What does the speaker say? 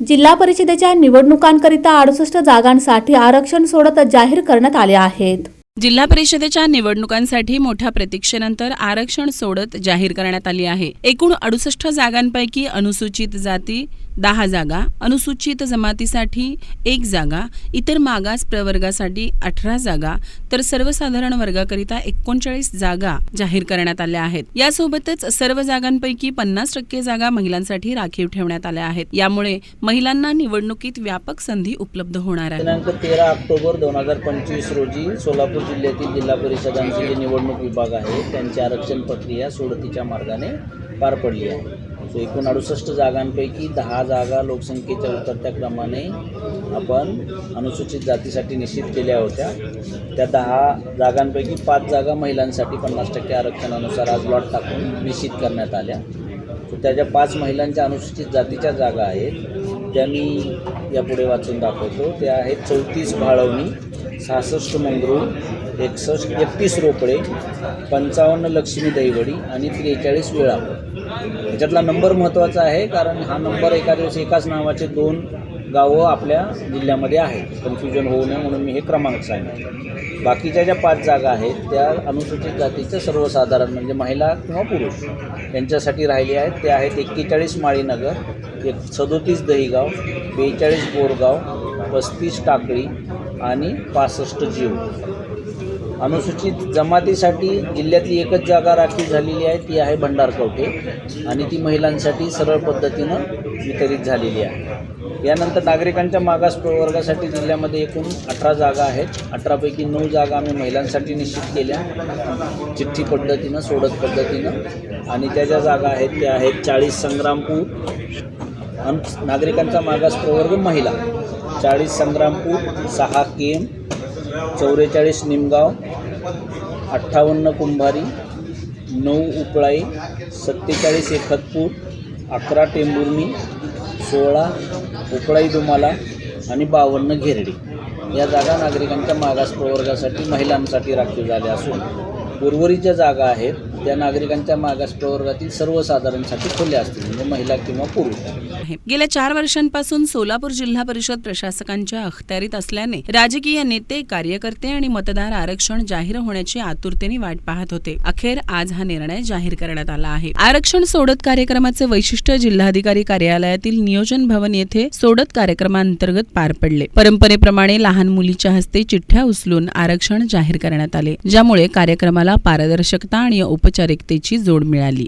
जिल्हा परिषदेच्या निवडणुकांकरिता अडुसष्ट जागांसाठी आरक्षण सोडत जाहीर करण्यात आले आहेत. जिल्हा परिषदेच्या निवडणुकांसाठी मोठ्या प्रतीक्षेनंतर आरक्षण सोडत जाहीर करण्यात आली आहे. एकूण अडुसष्ट जागांपैकी अनुसूचित जाती दहा जागा अनुसूचित जमातीसाठी एक जागा इतर मागास प्रवर्गासाठी अठरा जागा तर सर्वसाधारण वर्गाकरिता एकोणचाळीस जागा जाहीर करण्यात आल्या आहेत. यासोबतच सर्व जागांपैकी पन्नास टक्के जागा महिलांसाठी राखीव ठेवण्यात आल्या आहेत. यामुळे महिलांना निवडणुकीत व्यापक संधी उपलब्ध होणार आहे. दिनांक तेरा ऑक्टोबर दोन हजार पंचवीस रोजी सोलापूर जिल्ह्यातील जिल्हा परिषदांचे जे निवडणूक विभाग आहे त्यांची आरक्षण प्रक्रिया सोडतीच्या मार्गाने पार पडली आहे. सो एकूण अडुसष्ट जागांपैकी दहा जागा लोकसंख्येच्या उतरत्या क्रमाने आपण अनुसूचित जातीसाठी निश्चित केल्या होत्या. त्या दहा जागांपैकी पाच जागा महिलांसाठी पन्नास टक्के आरक्षणानुसार आज लॉट टाकून निश्चित करण्यात आल्या. सो त्या ज्या पाच महिलांच्या अनुसूचित जातीच्या जागा आहेत त्या मी यापुढे वाचून दाखवतो. त्या आहेत चौतीस भाळवणी. सहासष्ट मंगरूळ एकसष्ट एकतीस रोकडे पंचावन्न लक्ष्मी दहीवडी आणि त्रेचाळीस वेळा. याच्यातला नंबर महत्त्वाचा आहे कारण हा नंबर एका दिवशी एकाच नावाचे दोन गावं आपल्या जिल्ह्यामध्ये आहेत. कन्फ्युजन होऊ नये म्हणून मी हे क्रमांक सांगितले बाकीच्या ज्या पाच जागा आहेत त्या अनुसूचित जातीच्या सर्वसाधारण म्हणजे महिला किंवा पुरुष यांच्यासाठी राहिली आहेत. त्या आहेत एक्केचाळीस माळीनगर एक सदोतीस दहीगाव बेचाळीस बोरगाव पस्तीस टाकळी आणि पासष्ट जीव. अनुसूचित जमातीसाठी जिल्ह्यातली एकच जागा राखीव झालेली आहे ती आहे भंडारकवटे आणि ती महिलांसाठी सरळ पद्धतीनं वितरित झालेली आहे. यानंतर नागरिकांच्या मागास प्रवर्गासाठी जिल्ह्यामध्ये एकूण अठरा जागा आहेत. अठरापैकी नऊ जागा आम्ही महिलांसाठी निश्चित केल्या. चिठ्ठी पद्धतीनं सोडत पद्धतीनं आणि त्या ज्या जागा आहेत त्या आहेत चाळीस संग्रामपूर नागरिकांचा मागास प्रवर्ग महिला. चाळीस संग्रामपूर सहा केम चौवेचाळीस निमगाव अठ्ठावन्न कुंभारी नऊ उपळाई सत्तेचाळीस एकतपूर अकरा टेंभुर्णी सोळा उपळाई दुमाला आणि बावन्न घेरडी. या जागा नागरिकांच्या मागास प्रवर्गासाठी महिलांसाठी राखीव झाल्या असून उर्वरित ज्या जागा आहेत त्या नागरिकांच्या मागास प्रवर्गातील सर्वसाधारणसाठी खुल्या असतील म्हणजे महिला किंवा पुरुष. गेल्या चार वर्षांपासून सोलापूर जिल्हा परिषद प्रशासकांच्या अखत्यारीत असल्याने राजकीय नेते कार्यकर्ते आणि मतदार आरक्षण जाहीर होण्याची आतुरतेने वाट पाहत होते. अखेर आज हा निर्णय जाहीर करण्यात आला आहे. आरक्षण सोडत कार्यक्रमाचे वैशिष्ट्य जिल्हाधिकारी कार्यालयातील नियोजन भवन येथे सोडत कार्यक्रमांतर्गत पार पडले. परंपरेप्रमाणे लहान मुलीच्या हस्ते चिठ्ठ्या उचलून आरक्षण जाहीर करण्यात आले ज्यामुळे कार्यक्रमाला पारदर्शकता आणि औपचारिकतेची जोड मिळाली.